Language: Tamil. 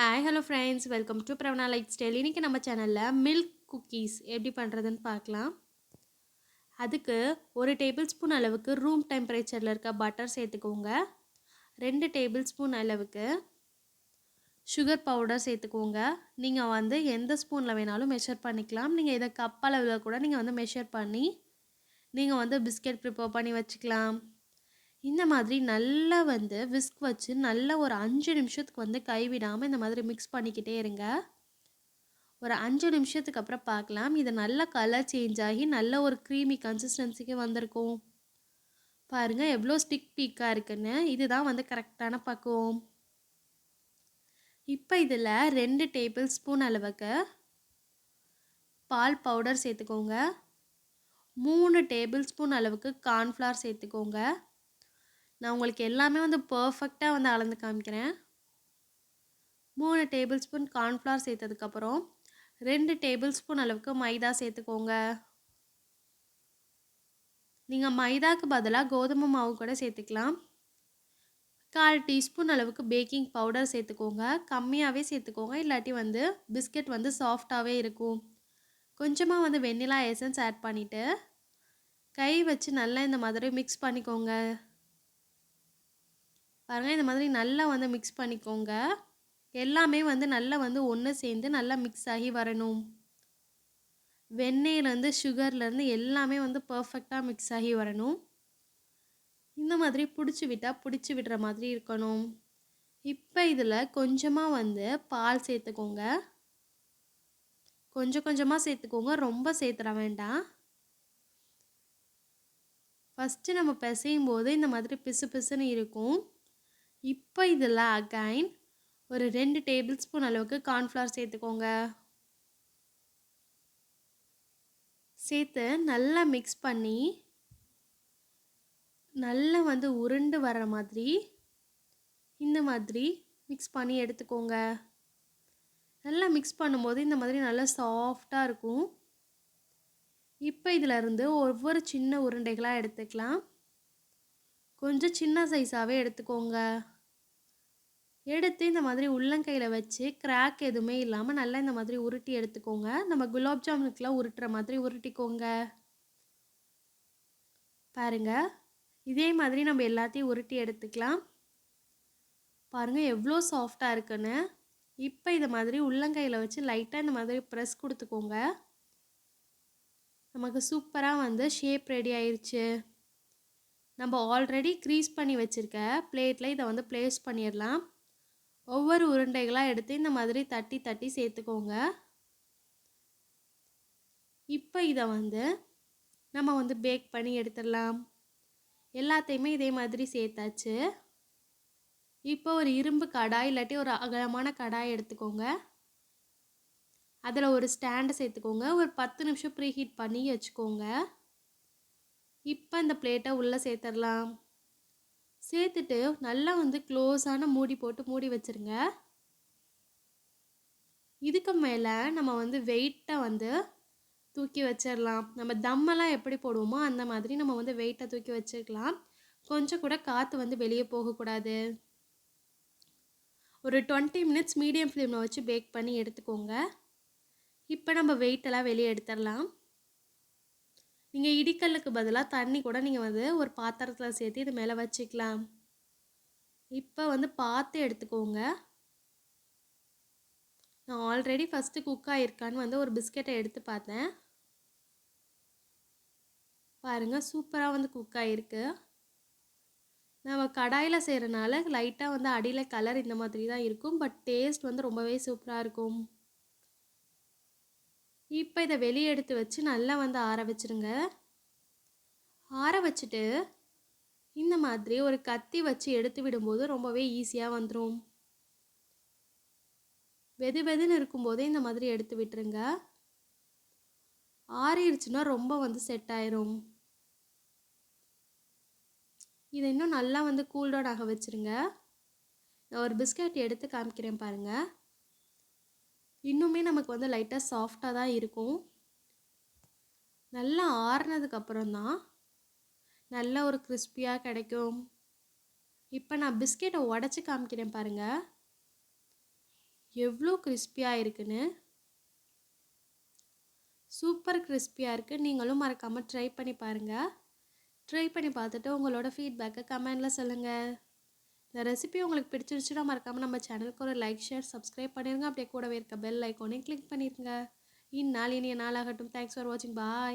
Hi hello friends welcome to Pravana light style இன்றைக்கி நம்ம சேனலில் மில்க் குக்கீஸ் எப்படி பண்ணுறதுன்னு பார்க்கலாம். அதுக்கு ஒரு டேபிள் ஸ்பூன் அளவுக்கு ரூம் டெம்பரேச்சரில் இருக்க பட்டர் சேர்த்துக்கோங்க. ரெண்டு டேபிள் ஸ்பூன் அளவுக்கு சுகர் பவுடர் சேர்த்துக்கோங்க. நீங்கள் வந்து எந்த ஸ்பூனில் வேணாலும் மெஷர் பண்ணிக்கலாம். நீங்கள் இதை கப் அளவில் கூட நீங்கள் வந்து மெஷர் பண்ணி நீங்கள் வந்து பிஸ்கெட் ப்ரிப்பேர் பண்ணி வச்சுக்கலாம். இந்த மாதிரி நல்லா வந்து விஸ்க் வச்சு நல்லா ஒரு அஞ்சு நிமிஷத்துக்கு வந்து கைவிடாமல் இந்த மாதிரி மிக்ஸ் பண்ணிக்கிட்டே இருங்க. ஒரு அஞ்சு நிமிஷத்துக்கு அப்புறம் பார்க்கலாம் இது நல்லா கலர் சேஞ்ச் ஆகி நல்ல ஒரு க்ரீமி கன்சிஸ்டன்சிக்கு வந்திருக்கும். பாருங்கள் எவ்வளோ ஸ்டிக் பீக்காக இருக்குன்னு. இதுதான் வந்து கரெக்டான பக்குவம். இப்போ இதில் ரெண்டு டேபிள் ஸ்பூன் அளவுக்கு பால் பவுடர் சேர்த்துக்கோங்க. மூணு டேபிள் ஸ்பூன் அளவுக்கு கார்ன்ஃப்ளவர் சேர்த்துக்கோங்க. நான் உங்களுக்கு எல்லாமே வந்து பர்ஃபெக்டாக வந்து அளந்து காமிக்கிறேன். மூணு டேபிள் ஸ்பூன் கார்ன்ஃப்ளவர் சேர்த்ததுக்கப்புறம் ரெண்டு டேபிள் ஸ்பூன் அளவுக்கு மைதா சேர்த்துக்கோங்க. நீங்கள் மைதாக்கு பதிலாக கோதுமை மாவு கூட சேர்த்துக்கலாம். கால் டீஸ்பூன் அளவுக்கு பேக்கிங் பவுடர் சேர்த்துக்கோங்க. கம்மியாகவே சேர்த்துக்கோங்க. இல்லாட்டி வந்து பிஸ்கெட் வந்து சாஃப்டாகவே இருக்கும். கொஞ்சமாக வந்து வெண்ணிலா எசன்ஸ் ஆட் பண்ணிவிட்டு கை வச்சு நல்லா இந்த மாதிரி மிக்ஸ் பண்ணிக்கோங்க. பாருங்கள் இந்த மாதிரி நல்லா வந்து மிக்ஸ் பண்ணிக்கோங்க. எல்லாமே வந்து நல்லா வந்து ஒன்று சேர்ந்து நல்லா மிக்ஸ் ஆகி வரணும். வெண்ணெயிலேருந்து சுகர்லேருந்து எல்லாமே வந்து பர்ஃபெக்டாக மிக்ஸ் ஆகி வரணும். இந்த மாதிரி பிடிச்சி விட்டால் பிடிச்சி விடுற மாதிரி இருக்கணும். இப்போ இதில் கொஞ்சமாக வந்து பால் சேர்த்துக்கோங்க. கொஞ்சம் கொஞ்சமாக சேர்த்துக்கோங்க ரொம்ப சேர்த்துட வேண்டாம். ஃபஸ்ட்டு நம்ம பிசையும் போது இந்த மாதிரி பிசு பிசுன்னு இருக்கும். இப்போ இதில் அகைன் ஒரு ரெண்டு டேபிள் ஸ்பூன் அளவுக்கு கார்ன்ஃப்ளவர் சேர்த்துக்கோங்க. சேர்த்து நல்லா மிக்ஸ் பண்ணி நல்லா வந்து உருண்டு வர்ற மாதிரி இந்த மாதிரி மிக்ஸ் பண்ணி எடுத்துக்கோங்க. நல்லா மிக்ஸ் பண்ணும்போது இந்த மாதிரி நல்லா சாஃப்டாக இருக்கும். இப்போ இதிலருந்து ஒவ்வொரு சின்ன உருண்டைகளாக எடுத்துக்கலாம். கொஞ்சம் சின்ன சைஸாகவே எடுத்துக்கோங்க. எடுத்து இந்த மாதிரி உள்ளங்கையில் வச்சு கிராக் எதுவுமே இல்லாமல் நல்லா இந்த மாதிரி உருட்டி எடுத்துக்கோங்க. நம்ம குலாப் ஜாமுனுக்குலாம் உருட்டுற மாதிரி உருட்டிக்கோங்க. பாருங்க. இதே மாதிரி நம்ம எல்லாத்தையும் உருட்டி எடுத்துக்கலாம். பாருங்கள் எவ்வளோ சாஃப்டாக இருக்குன்னு. இப்போ இதை மாதிரி உள்ளங்கையில் வச்சு லைட்டாக இந்த மாதிரி ப்ரெஸ் கொடுத்துக்கோங்க. நமக்கு சூப்பராக வந்து ஷேப் ரெடி ஆயிடுச்சு நம்ம ஆல்ரெடி க்ரீஸ் பண்ணி வச்சுருக்க பிளேட்டில் இதை வந்து ப்ளேஸ் பண்ணிடலாம். ஒவ்வொரு உருண்டைகளாக எடுத்து இந்த மாதிரி தட்டி தட்டி சேர்த்துக்கோங்க. இப்போ இதை வந்து நம்ம வந்து பேக் பண்ணி எடுத்துடலாம். எல்லாத்தையுமே இதே மாதிரி சேர்த்தாச்சு. இப்போ ஒரு இரும்பு கடாய் இல்லாட்டி ஒரு அகலமான கடாய் எடுத்துக்கோங்க. அதில் ஒரு ஸ்டாண்டை சேர்த்துக்கோங்க. ஒரு பத்து நிமிஷம் ப்ரீ ஹீட் பண்ணி வச்சுக்கோங்க. இப்போ இந்த பிளேட்டை உள்ளே சேர்த்துடலாம் சேர்த்துட்டு நல்லா வந்து க்ளோஸான மூடி போட்டு மூடி வச்சுருங்க. இதுக்கு மேலே நம்ம வந்து வெயிட்டை வந்து தூக்கி வச்சிடலாம் நம்ம தம்மெல்லாம் எப்படி போடுவோமோ அந்த மாதிரி நம்ம வந்து வெயிட்டை தூக்கி வச்சுக்கலாம் கொஞ்சம் கூட காற்று வந்து வெளியே போகக்கூடாது ஒரு டுவெண்ட்டி மினிட்ஸ் மீடியம் ஃப்ளேமில் வச்சு பேக் பண்ணி எடுத்துக்கோங்க. இப்போ நம்ம வெயிட்டெல்லாம் வெளியே எடுத்துடலாம் நீங்கள் இடிக்கல்லுக்கு பதிலாக தண்ணி கூட நீங்கள் வந்து ஒரு பாத்திரத்தில் சேர்த்து இது மேலே வச்சுக்கலாம். இப்போ வந்து பார்த்து எடுத்துக்கோங்க. நான் ஆல்ரெடி ஃபஸ்ட்டு குக் ஆகிருக்கான்னு வந்து ஒரு பிஸ்கெட்டை எடுத்து பார்த்தேன். பாருங்கள் சூப்பராக வந்து குக் ஆகிருக்கு நம்ம கடாயில் செய்கிறனால லைட்டாக வந்து அடியில் கலர் இந்த மாதிரி தான் இருக்கும் பட் டேஸ்ட் வந்து ரொம்பவே சூப்பராக இருக்கும். இப்போ இதை வெளியே எடுத்து வச்சு நல்லா வந்து ஆற வச்சுருங்க. ஆற வச்சுட்டு இந்த மாதிரி ஒரு கத்தி வச்சு எடுத்து விடும்போது ரொம்பவே ஈஸியாக வந்துடும் வெது வெதுன்னு இருக்கும்போதே இந்த மாதிரி எடுத்து விட்டுருங்க. ஆறிடுச்சுன்னா ரொம்ப வந்து செட் ஆயிரும். இதை இன்னும் நல்லா வந்து கூல்டவுன் ஆக வச்சுருங்க. நான் ஒரு பிஸ்கட் எடுத்து காமிக்கிறேன் பாருங்கள் இன்னுமே நமக்கு வந்து லைட்டாக சாஃப்டாக தான் இருக்கும். நல்லா ஆறுனதுக்கப்புறம் தான் நல்ல ஒரு கிறிஸ்பியாக கிடைக்கும். இப்போ நான் பிஸ்கெட்டை உடச்சி காமிக்கிறேன் பாருங்கள் எவ்வளோ கிறிஸ்பியாக இருக்குன்னு. சூப்பர் கிறிஸ்பியாக இருக்குது நீங்களும் மறக்காமல் ட்ரை பண்ணி பாருங்கள் ட்ரை பண்ணி பார்த்துட்டு உங்களோட ஃபீட்பேக்கை கமெண்டில் சொல்லுங்கள் இந்த ரெசிபி உங்களுக்கு பிடிச்சிருச்சுன்னா மறக்காமல் நம்ம சேனலுக்கு ஒரு லைக் ஷேர் சப்ஸ்கிரைப் பண்ணிடுங்க அப்படியே கூடவே இருக்க பெல் ஐக்கோனே கிளிக் பண்ணிடுங்க இந்நாள் இனிய நாளாகட்டும். தேங்க்ஸ் ஃபார் வாட்சிங் பாய்